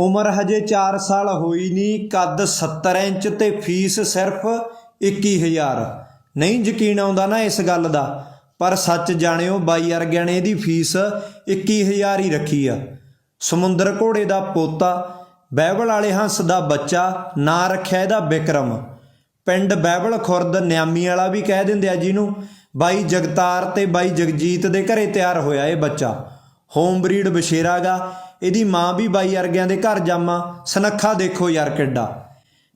ਉਮਰ ਹਜੇ 4 ਸਾਲ ਹੋਈ ਨਹੀਂ, ਕੱਦ 70 ਇੰਚ ਤੇ ਫੀਸ ਸਿਰਫ 21000 ਨਹੀਂ ਯਕੀਨ ਆਉਂਦਾ ਨਾ ਇਸ ਗੱਲ ਦਾ, ਪਰ ਸੱਚ ਜਾਣਿਓ ਬਾਈ ਅਰਗਿਆਂ ਨੇ ਇਹਦੀ ਫੀਸ 21000 ਹੀ ਰੱਖੀ ਆ। ਸਮੁੰਦਰ ਘੋੜੇ ਦਾ ਪੋਤਾ, ਬਹਿਬਲ ਵਾਲੇ ਹੰਸ ਦਾ ਬੱਚਾ, ਨਾਂ ਰੱਖਿਆ ਇਹਦਾ ਵਿਕਰਮ ਪਿੰਡ ਬਹਿਬਲ ਖੁਰਦ ਨਿਆਮੀ ਵਾਲਾ ਵੀ ਕਹਿ ਦਿੰਦੇ ਆ ਜਿਹਨੂੰ, ਬਾਈ ਜਗਤਾਰ ਤੇ ਬਾਈ ਜਗਜੀਤ ਦੇ ਘਰੇ ਤਿਆਰ ਹੋਇਆ ਇਹ ਬੱਚਾ। ਹੋਮ ਬਰੀਡ ਬਸ਼ੇਰਾਗਾ ਇਹਦੀ ਮਾਂ ਵੀ ਬਾਈ ਅਰਗਿਆਂ ਦੇ ਘਰ ਜਾਮਾ, ਸਨੱਖਾ ਦੇਖੋ ਯਾਰ ਕਿੱਡਾ।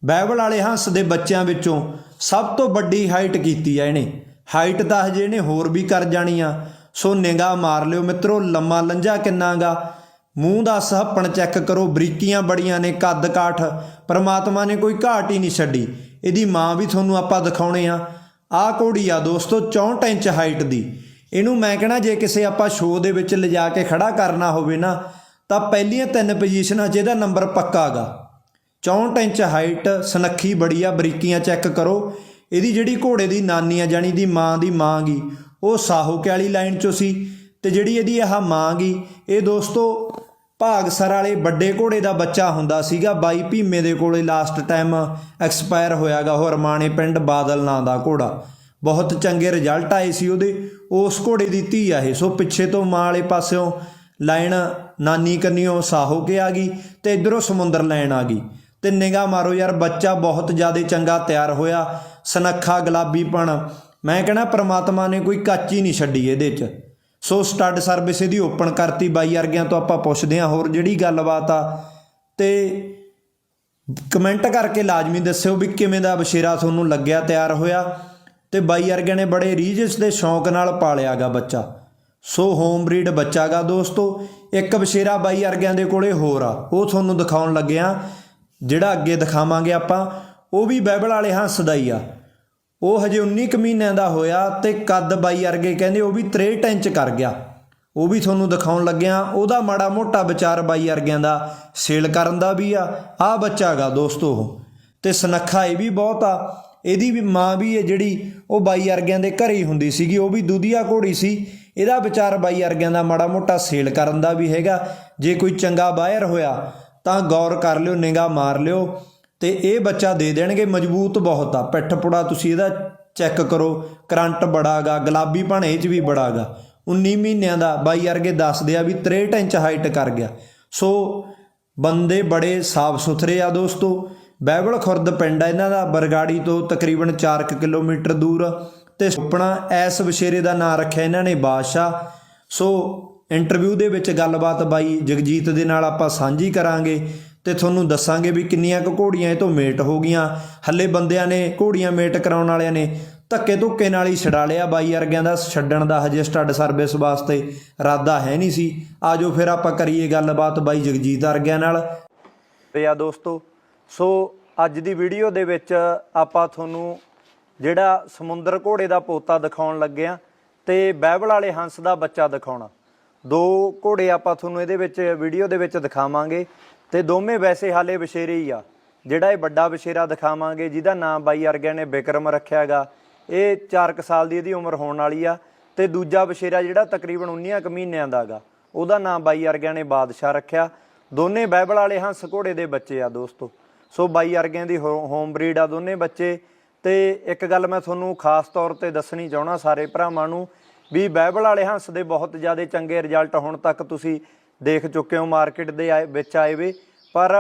ਬਾਈਬਲ ਵਾਲੇ ਹੰਸ ਦੇ ਬੱਚਿਆਂ ਵਿੱਚੋਂ ਸਭ ਤੋਂ ਵੱਡੀ ਹਾਈਟ ਕੀਤੀ ਆ ਇਹਨੇ। ਹਾਈਟ ਤਾਂ ਹਜੇ ਇਹਨੇ ਹੋਰ ਵੀ ਕਰ ਜਾਣੀ ਆ। ਸੋ ਨਿਗਾਹ ਮਾਰ ਲਿਓ ਮਿੱਤਰੋ, ਲੰਮਾ ਲੰਜਾ ਕਿੰਨਾਗਾ। ਮੂੰਹ ਦਾ ਸਹੱਪਣ ਚੈੱਕ ਕਰੋ, ਬਰੀਕੀਆਂ ਬੜੀਆਂ ਨੇ, ਕੱਦ ਕਾਠ। ਪਰਮਾਤਮਾ ਨੇ ਕੋਈ ਘਾਟ ਹੀ ਨਹੀਂ ਛੱਡੀ। ਇਹਦੀ ਮਾਂ ਵੀ ਤੁਹਾਨੂੰ ਆਪਾਂ ਦਿਖਾਉਣੇ ਆ। ਆਹ ਘੋੜੀ ਆ ਦੋਸਤੋ 64 ਇੰਚ ਹਾਈਟ ਦੀ। ਇਹਨੂੰ ਮੈਂ ਕਹਣਾ, ਜੇ ਕਿਸੇ ਆਪਾਂ ਸ਼ੋਅ ਦੇ ਵਿੱਚ ਲਿਜਾ ਕੇ ਖੜਾ ਕਰਨਾ ਹੋਵੇ ਨਾ ਤਾਂ ਪਹਿਲੀਆਂ ਤਿੰਨ ਪੋਜੀਸ਼ਨਾਂ 'ਚ ਇਹਦਾ ਨੰਬਰ ਪੱਕਾਗਾ 64 ਇੰਚ ਹਾਈਟ ਸਨੱਖੀ ਬੜੀ ਆ ਬਰੀਕੀਆਂ ਚੈੱਕ ਕਰੋ। ਇਹਦੀ ਜਿਹੜੀ ਘੋੜੇ ਦੀ ਨਾਨੀ ਆ ਜਾਨੀ ਦੀ ਮਾਂ ਦੀ ਮਾਂ ਗਈ ਉਹ ਸਾਹੋਕੇ ਵਾਲੀ ਲਾਈਨ 'ਚੋਂ ਸੀ ਤੇ ਜਿਹੜੀ ਇਹਦੀ ਆਹ ਮਾਂ ਗਈ ਇਹ ਦੋਸਤੋ ਭਾਗਸਰ ਵਾਲੇ ਵੱਡੇ ਘੋੜੇ ਦਾ ਬੱਚਾ ਹੁੰਦਾ ਸੀਗਾ। ਬਾਈ ਭੀਮੇ ਦੇ ਕੋਲੇ ਲਾਸਟ ਟਾਈਮ ਐਕਸਪਾਇਰ ਹੋਇਆਗਾ ਉਹ ਰਮਾਣੇ ਪਿੰਡ ਬਾਦਲ ਨਾਂ ਦਾ ਘੋੜਾ। ਬਹੁਤ ਚੰਗੇ ਰਿਜ਼ਲਟ ਆਏ ਸੀ ਉਹਦੇ। ਉਸ ਘੋੜੇ ਦੀ ਧੀ ਆ ਇਹ। ਸੋ ਪਿੱਛੇ ਤੋਂ ਮਾਂ ਵਾਲੇ ਪਾਸਿਓਂ ਲਾਈਨ ਨਾਨੀ ਕੰਨੀਓ ਸਾਹੋ ਕੇ ਆ ਗਈ ਤੇ ਇਧਰੋਂ ਸਮੁੰਦਰ ਲਾਈਨ ਆ ਗਈ। ਤੇ ਨਿਗਾਹ ਮਾਰੋ ਯਾਰ, ਬੱਚਾ ਬਹੁਤ ਜ਼ਿਆਦਾ ਚੰਗਾ ਤਿਆਰ ਹੋਇਆ, ਸਨੱਖਾ ਗੁਲਾਬੀਪਣ ਮੈਂ ਕਹਿੰਦਾ ਪ੍ਰਮਾਤਮਾ ਨੇ ਕੋਈ ਕੱਚੀ ਨਹੀਂ ਛੱਡੀ ਇਹਦੇ 'ਚ। ਸੋ ਸਟੱਡ ਸਰਵਿਸ ਇਹਦੀ ਓਪਨ ਕਰਤੀ ਬਾਈ ਵਰਗਿਆਂ ਤੋਂ ਆਪਾਂ ਪੁੱਛਦੇ ਹਾਂ ਹੋਰ ਜਿਹੜੀ ਗੱਲਬਾਤ ਆ। ਤੇ ਕਮੈਂਟ ਕਰਕੇ ਲਾਜ਼ਮੀ ਦੱਸਿਓ ਵੀ ਕਿਵੇਂ ਦਾ ਬਸ਼ੇਰਾ ਤੁਹਾਨੂੰ ਲੱਗਿਆ, ਤਿਆਰ ਹੋਇਆ। ਤੇ ਬਾਈ ਵਰਗਿਆਂ ਨੇ ਬੜੇ ਰੀਜਸ ਦੇ ਸ਼ੌਂਕ ਨਾਲ ਪਾਲਿਆਗਾ ਬੱਚਾ। ਸੋ ਹੋਮ ਬਰੀਡ ਬੱਚਾਗਾ ਦੋਸਤੋ, ਇੱਕ ਬਸ਼ੇਰਾ ਬਾਈ ਅਰਗਿਆਂ ਦੇ ਕੋਲੇ ਹੋਰ ਆ। ਉਹ ਤੁਹਾਨੂੰ ਦਿਖਾਉਣ ਲੱਗਿਆ ਜਿਹੜਾ ਅੱਗੇ ਦਿਖਾਵਾਂਗੇ ਆਪਾਂ, ਉਹ ਵੀ ਬਾਈਬਲ ਵਾਲੇ ਹੰਸ ਦਾ ਹੀ ਆ। ਉਹ ਹਜੇ 19 ਕੁ ਮਹੀਨਿਆਂ ਦਾ ਹੋਇਆ ਤੇ ਕੱਦ ਬਾਈ ਅਰਗੇ ਕਹਿੰਦੇ ਉਹ ਵੀ 63 ਇੰਚ ਕਰ ਗਿਆ। ਉਹ ਵੀ ਤੁਹਾਨੂੰ ਦਿਖਾਉਣ ਲੱਗਿਆ ਉਹਦਾ ਮਾੜਾ ਮੋਟਾ ਵਿਚਾਰ ਬਾਈ ਅਰਗਿਆਂ ਦਾ ਸੇਲ ਕਰਨ ਦਾ ਵੀ ਆ ਆ ਬੱਚਾਗਾ ਦੋਸਤੋ ਉਹ। ਤੇ ਸਨੱਖਾ ਇਹ ਵੀ ਬਹੁਤ ਆ, ਇਹਦੀ ਵੀ ਮਾਂ ਵੀ ਹੈ ਜਿਹੜੀ ਉਹ ਬਾਈ ਅਰਗਿਆਂ ਦੇ ਘਰੇ ਹੀ ਹੁੰਦੀ ਸੀਗੀ, ਉਹ ਵੀ ਦੁਧੀਆ ਘੋੜੀ ਸੀ। ਇਹਦਾ ਵਿਚਾਰ ਬਾਈ ਅਰਗਿਆਂ ਦਾ ਮਾੜਾ ਮੋਟਾ ਸੇਲ ਕਰਨ ਦਾ ਵੀ ਹੈਗਾ। ਜੇ ਕੋਈ ਚੰਗਾ ਬਾਹਰ ਹੋਇਆ, ਤਾਂ ਗੌਰ ਕਰ ਲਿਓ, ਨਿਗਾਹ ਮਾਰ ਲਿਓ ਤੇ ਇਹ ਬੱਚਾ ਦੇ ਦੇਣਗੇ, ਮਜ਼ਬੂਤ ਬਹੁਤ ਆ। ਪਿੱਠ ਪੁੜਾ ਤੁਸੀਂ ਇਹਦਾ ਚੈੱਕ ਕਰੋ, ਕਰੰਟ ਬੜਾਗਾ, ਗੁਲਾਬੀ ਭਾਣੇ 'ਚ ਵੀ ਬੜਾਗਾ। 19 ਮਹੀਨਿਆਂ ਦਾ ਬਾਈ ਅਰਗੇ ਦੱਸਦੇ ਆ ਵੀ 63 ਇੰਚ ਹਾਈਟ ਕਰ ਗਿਆ। ਸੋ ਬੰਦੇ ਬੜੇ ਸਾਫ਼ ਸੁਥਰੇ ਆ ਦੋਸਤੋ। ਬਹਿਬਲ ਖੁਰਦ ਪਿੰਡ ਆ ਇਹਨਾਂ ਦਾ, ਬਰਗਾੜੀ ਤੋਂ ਤਕਰੀਬਨ 4 ਕਿਲੋਮੀਟਰ ਦੂਰ। ਤੇ ਸੁਪਨਾ ਐਸ ਵਿਸ਼ੇਰੇ ਦਾ ਨਾਂ ਰੱਖਿਆ ਇਹਨਾਂ ਨੇ ਬਾਦਸ਼ਾਹ। ਸੋ ਇੰਟਰਵਿਊ ਦੇ ਵਿੱਚ ਗੱਲਬਾਤ ਬਾਈ ਜਗਜੀਤ ਦੇ ਨਾਲ ਆਪਾਂ ਸਾਂਝੀ ਕਰਾਂਗੇ ਤੇ ਤੁਹਾਨੂੰ ਦੱਸਾਂਗੇ ਵੀ ਕਿੰਨੀਆਂ ਕੁ ਘੋੜੀਆਂ ਇਹ ਤੋਂ ਮੇਟ ਹੋ ਗਈਆਂ। ਹੱਲੇ ਬੰਦਿਆਂ ਨੇ ਘੋੜੀਆਂ ਮੇਟ ਕਰਾਉਣ ਵਾਲਿਆਂ ਨੇ ਧੱਕੇ ਧੁੱਕੇ ਨਾਲ ਹੀ ਛਡਾ ਲਿਆ। ਬਾਈ ਵਰਗਿਆਂ ਦਾ ਛੱਡਣ ਦਾ ਹਜੇ ਸਟੱਡ ਸਰਵਿਸ ਵਾਸਤੇ ਇਰਾਦਾ ਹੈ ਨਹੀਂ ਸੀ। ਆਜੋ ਫਿਰ ਆਪਾਂ ਕਰੀਏ ਗੱਲਬਾਤ ਬਾਈ ਜਗਜੀਤ ਵਰਗਿਆਂ ਨਾਲ। ਤੇ ਆ ਦੋਸਤੋ, ਸੋ ਅੱਜ ਦੀ ਵੀਡੀਓ ਦੇ ਵਿੱਚ ਆਪਾਂ ਤੁਹਾਨੂੰ ਜਿਹੜਾ ਸਮੁੰਦਰ ਘੋੜੇ ਦਾ ਪੋਤਾ ਦਿਖਾਉਣ ਲੱਗੇ ਆ ਤੇ ਬਾਈਬਲ ਵਾਲੇ ਹੰਸ ਦਾ ਬੱਚਾ ਦਿਖਾਉਣਾ। ਦੋ ਘੋੜੇ ਆਪਾਂ ਤੁਹਾਨੂੰ ਇਹਦੇ ਵਿੱਚ ਵੀਡੀਓ ਦੇ ਵਿੱਚ ਦਿਖਾਵਾਂਗੇ ਤੇ ਦੋਵੇਂ ਵੈਸੇ ਹਾਲੇ ਬਸ਼ੇਰੇ ਹੀ ਆ। ਜਿਹੜਾ ਇਹ ਵੱਡਾ ਬਸ਼ੇਰਾ ਦਿਖਾਵਾਂਗੇ, ਜਿਹਦਾ ਨਾਮ ਬਾਈ ਅਰਗਿਆਂ ਨੇ ਬਿਕਰਮ ਰੱਖਿਆਗਾ ਇਹ 4 ਸਾਲ ਦੀ ਇਹਦੀ ਉਮਰ ਹੋਣ ਵਾਲੀ ਆ ਤੇ ਦੂਜਾ ਬਸ਼ੇਰਾ ਜਿਹੜਾ ਤਕਰੀਬਨ 19 ਕੁ ਮਹੀਨਿਆਂ ਦਾਗਾ ਉਹਦਾ ਨਾਮ ਬਾਈ ਅਰਗਿਆਂ ਨੇ ਬਾਦਸ਼ਾਹ ਰੱਖਿਆ। ਦੋਨੇ ਬਾਈਬਲ ਵਾਲੇ ਹੰਸ ਘੋੜੇ ਦੇ ਬੱਚੇ ਆ ਦੋਸਤੋ। ਸੋ ਬਾਈ ਅਰਗਿਆਂ ਦੀ ਹੋ- ਹੋਮ ਬਰੀਡ ਆ ਦੋਨੇ ਬੱਚੇ। ਤੇ ਇੱਕ ਗੱਲ ਮੈਂ ਤੁਹਾਨੂੰ ਖਾਸ ਤੌਰ ਤੇ ਦੱਸਣੀ ਚਾਹਣਾ ਸਾਰੇ ਭਰਾਵਾਂ ਨੂੰ ਵੀ ਬਾਈਬਲ ਵਾਲੇ ਹੰਸ ਦੇ ਬਹੁਤ ਜ਼ਿਆਦਾ ਚੰਗੇ ਰਿਜ਼ਲਟ ਹੁਣ ਤੱਕ ਤੁਸੀਂ ਦੇਖ ਚੁੱਕੇ ਹੋ ਮਾਰਕੀਟ ਦੇ ਆਏ- ਵਿੱਚ ਆਏ ਵੇ। ਪਰ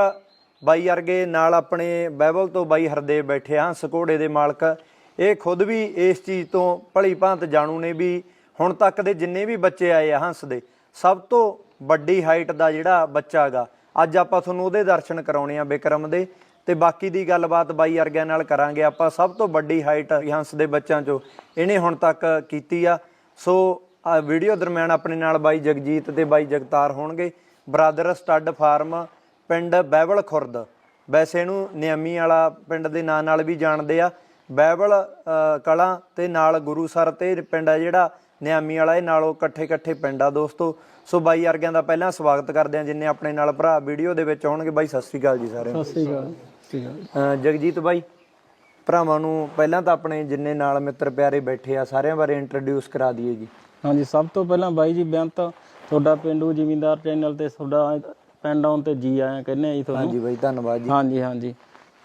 ਬਾਈ ਅਰਗੇ ਨਾਲ ਆਪਣੇ ਬਾਈਬਲ ਤੋਂ ਬਾਈ ਹਰਦੇਵ ਬੈਠੇ ਆ, ਹੰਸ ਘੋੜੇ ਦੇ ਮਾਲਕ। ਇਹ ਖੁਦ ਵੀ ਇਸ ਚੀਜ਼ ਤੋਂ ਭਲੀ ਭਾਂਤ ਜਾਣੂ ਨੇ ਵੀ ਹੁਣ ਤੱਕ ਦੇ ਜਿੰਨੇ ਵੀ ਬੱਚੇ ਆਏ ਆ ਹੰਸ ਦੇ, ਸਭ ਤੋਂ ਵੱਡੀ ਹਾਈਟ ਦਾ ਜਿਹੜਾ ਬੱਚਾ ਹੈਗਾ ਅੱਜ ਆਪਾਂ ਤੁਹਾਨੂੰ ਉਹਦੇ ਦਰਸ਼ਨ ਕਰਾਉਣੇ ਆ ਬਿਕਰਮ ਦੇ। ਤੇ ਬਾਕੀ ਦੀ ਗੱਲਬਾਤ ਬਾਈ ਅਰਗਿਆਂ ਨਾਲ ਕਰਾਂਗੇ। ਆਪਾਂ ਸਭ ਤੋਂ ਵੱਡੀ ਹਾਈਟ ਹੰਸ ਦੇ ਬੱਚਿਆਂ ਚੋਂ ਇਹਨੇ ਹੁਣ ਤੱਕ ਕੀਤੀ ਆ। ਸੋ ਆ ਵੀਡੀਓ ਦਰਮਿਆਨ ਆਪਣੇ ਨਾਲ ਬਾਈ ਜਗਜੀਤ ਤੇ ਬਾਈ ਜਗਤਾਰ ਹੋਣਗੇ। ਬਰਾਦਰ ਸਟੱਡ ਫਾਰਮ ਪਿੰਡ ਬਹਿਬਲ ਖੁਰਦ। ਵੈਸੇ ਇਹਨੂੰ ਨਿਆਮੀ ਵਾਲਾ ਪਿੰਡ ਦੇ ਨਾਂ ਨਾਲ ਵੀ ਜਾਣਦੇ ਆ। ਬਹਿਬਲ ਅ, ਕਲਾਂ ਤੇ ਨਾਲ ਗੁਰੂਸਰ ਤੇ ਪਿੰਡ ਆ ਜਿਹੜਾ। ਨਿਆਮੀ ਵਾਲਾ ਇਹ ਨਾਲੋਂ ਇਕੱਠੇ ਇਕੱਠੇ ਪਿੰਡ ਆ ਦੋਸਤੋ। ਸੋ ਬਾਈ ਅਰਗਿਆਂ ਦਾ ਪਹਿਲਾਂ ਸਵਾਗਤ ਕਰਦੇ ਆ ਜਿੰਨੇ ਆਪਣੇ ਨਾਲ ਭਰਾ ਵੀਡੀਓ ਦੇ ਵਿੱਚ ਆਉਣਗੇ। ਬਾਈ ਸਤਿ ਸ੍ਰੀ ਅਕਾਲ ਜੀ ਸਾਰਿਆਂ ਨੂੰ। ਸਤਿ ਸ੍ਰੀ ਅਕਾਲ। ਸ੍ਰੀ ਅਕਾਲ ਅ, ਜਗਜੀਤ ਬਾਈ ਭਰਾਵਾਂ ਨੂੰ ਪਹਿਲਾਂ ਤਾਂ ਆਪਣੇ ਜਿੰਨੇ ਨਾਲ ਮਿੱਤਰ ਪਿਆਰੇ ਬੈਠੇ ਆ ਸਾਰਿਆਂ ਬਾਰੇ ਇੰਟਰੋਡਿਊਸ ਕਰਾ ਦਈਏ ਜੀ। ਹਾਂਜੀ ਸਭ ਤੋਂ ਪਹਿਲਾਂ ਬਾਈ ਜੀ ਬੇਨਤ ਤੁਹਾਡਾ ਪਿੰਡੂ ਜ਼ਿਮੀਂਦਾਰ ਚੈਨਲ ਤੇ ਤੁਹਾਡਾ ਪਿੰਡ ਆਉਣ ਤੇ ਜੀ ਆਇਆਂ ਕਹਿੰਦੇ ਆ ਜੀ ਤੁਹਾਨੂੰ। ਹਾਂਜੀ ਬਾਈ ਧੰਨਵਾਦ ਜੀ। ਹਾਂਜੀ ਹਾਂਜੀ।